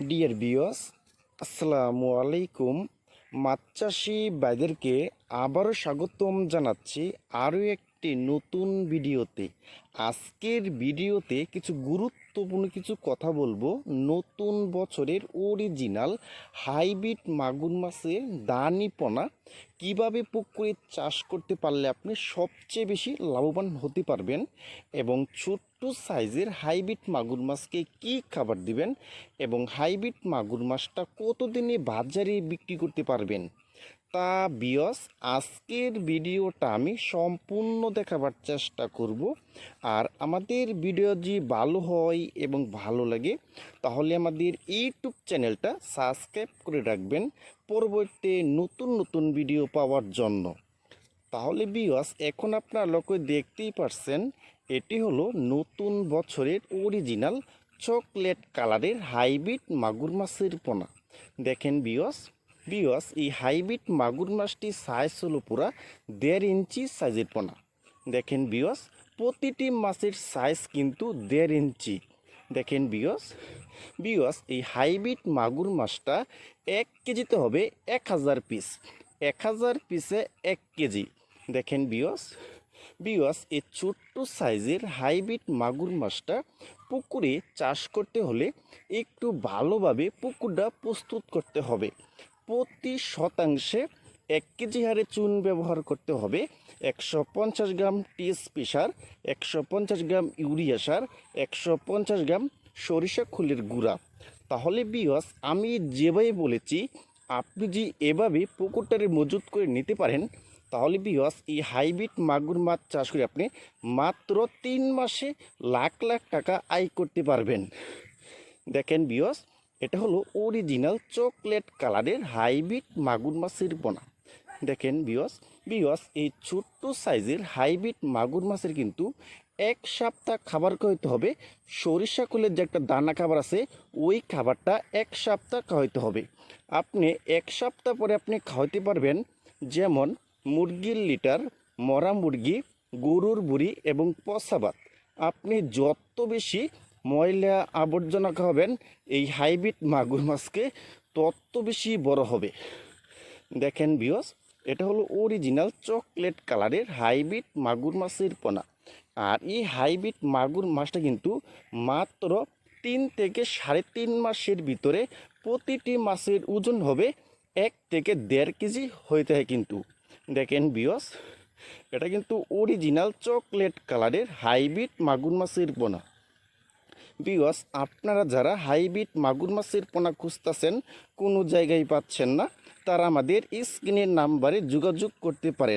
Deer বিয়স আসসালামু আলাইকুম। মাছ চাষি ভাইদেরকে আবারও স্বাগতম জানাচ্ছি আরও একটি নতুন ভিডিওতে। আজকের ভিডিওতে কিছু গুরুত্বপূর্ণ কিছু কথা বলব। নতুন বছরের অরিজিনাল হাইব্রিড মাগুর মাছের দানিপনা কীভাবে পুকুরে চাষ করতে পারলে আপনি সবচেয়ে বেশি লাভবান হতে পারবেন এবং ছোট্ট সাইজের হাইব্রিড মাগুর মাছকে কি খাবার দিবেন এবং হাইব্রিড মাগুর মাছটা কতদিনে বাজারে বিক্রি করতে পারবেন? তা বিয়স আজকের ভিডিওটা আমি সম্পূর্ণ দেখাবার চেষ্টা করব। আর আমাদের ভিডিও যদি ভালো হয় এবং ভালো লাগে, তাহলে আমাদের ইউটিউব চ্যানেলটা সাবস্ক্রাইব করে রাখবেন পরবর্তী নতুন নতুন ভিডিও পাওয়ার জন্য। তাহলে বিয়স এখন আপনার লক্ষ্য দেখতেই পারছেন এটি হলো নতুন বছরের অরিজিনাল চকলেট কালারের হাইব্রিড মাগুর মাছের পোনা। দেখেন বিয়স বিয়স এই হাইব্রিড মাগুর মাছটি সাইজ হলো পুরা দেড় ইঞ্চি সাইজের পোনা। দেখেন বিয়স প্রতিটি মাছের সাইজ কিন্তু দেড় ইঞ্চি। দেখেন বিয়স বিয়স এই হাইব্রিড মাগুর মাছটা এক কেজিতে হবে এক হাজার পিস এক হাজার পিসে এক কেজি। দেখেন বিয়স বিয়স এই ছোট্ট সাইজের হাইব্রিড মাগুর মাছটা পুকুরে চাষ করতে হলে একটু ভালোভাবে পুকুরটা প্রস্তুত করতে হবে। প্রতি শতাংশে এক কেজি হারে চুন ব্যবহার করতে হবে, একশো পঞ্চাশ গ্রাম টিএসপি সার, একশো পঞ্চাশ গ্রাম ইউরিয়া সার, একশো পঞ্চাশ গ্রাম সরিষা খুলের গুঁড়া। তাহলে বিয়স আমি যেভাবে বলেছি, আপনি যদি এভাবে পুকুরটারে মজুত করে নিতে পারেন তাহলে বিয়স এই হাইব্রিড মাগুর মাছ চাষ করে আপনি মাত্র তিন মাসে লাখ লাখ টাকা আয় করতে পারবেন। দেখেন বিয়স এটা হলো অরিজিনাল চকলেট কালারের হাইব্রিড মাগুর মাছের পোনা দেখেন বিয়স বিয়স এই ছোট্ট সাইজের হাইব্রিড মাগুর মাছের কিন্তু এক সপ্তাহ খাবার খাওয়াইতে হবে। সরিষা কুলের যে একটা দানা খাবার আছে, ওই খাবারটা এক সপ্তাহ খাওয়াইতে হবে। আপনি এক সপ্তাহ পরে আপনি খাওয়াইতে পারবেন যেমন মুরগির লিটার, মরা মুরগি, গরুর বুড়ি এবং পশাবাত আপনি যত বেশি ময়লা আবর্জনা খাবেন, এই হাইব্রিড মাগুর মাছকে তত বেশি বড় হবে। দেখেন বিয়স এটা হলো অরিজিনাল চকলেট কালারের হাইব্রিড মাগুর মাছের পোনা। আর এই হাইব্রিড মাগুর মাছটা কিন্তু মাত্র তিন থেকে সাড়ে তিন মাসের ভিতরে প্রতিটি মাছের ওজন হবে এক থেকে দেড় কেজি হয়ে থাকে কিন্তু। দেখেন বিয়স এটা কিন্তু অরিজিনাল চকলেট কালারের হাইব্রিড মাগুর মাছের পোনা। বিকজ আপনারা যারা হাইব্রিড মাগুর মাছের পোনা খুঁজতেছেন, কোনো জায়গায় পাচ্ছেন না, তারা আমাদের স্ক্রিনের নাম্বারে যোগাযোগ করতে পারেন।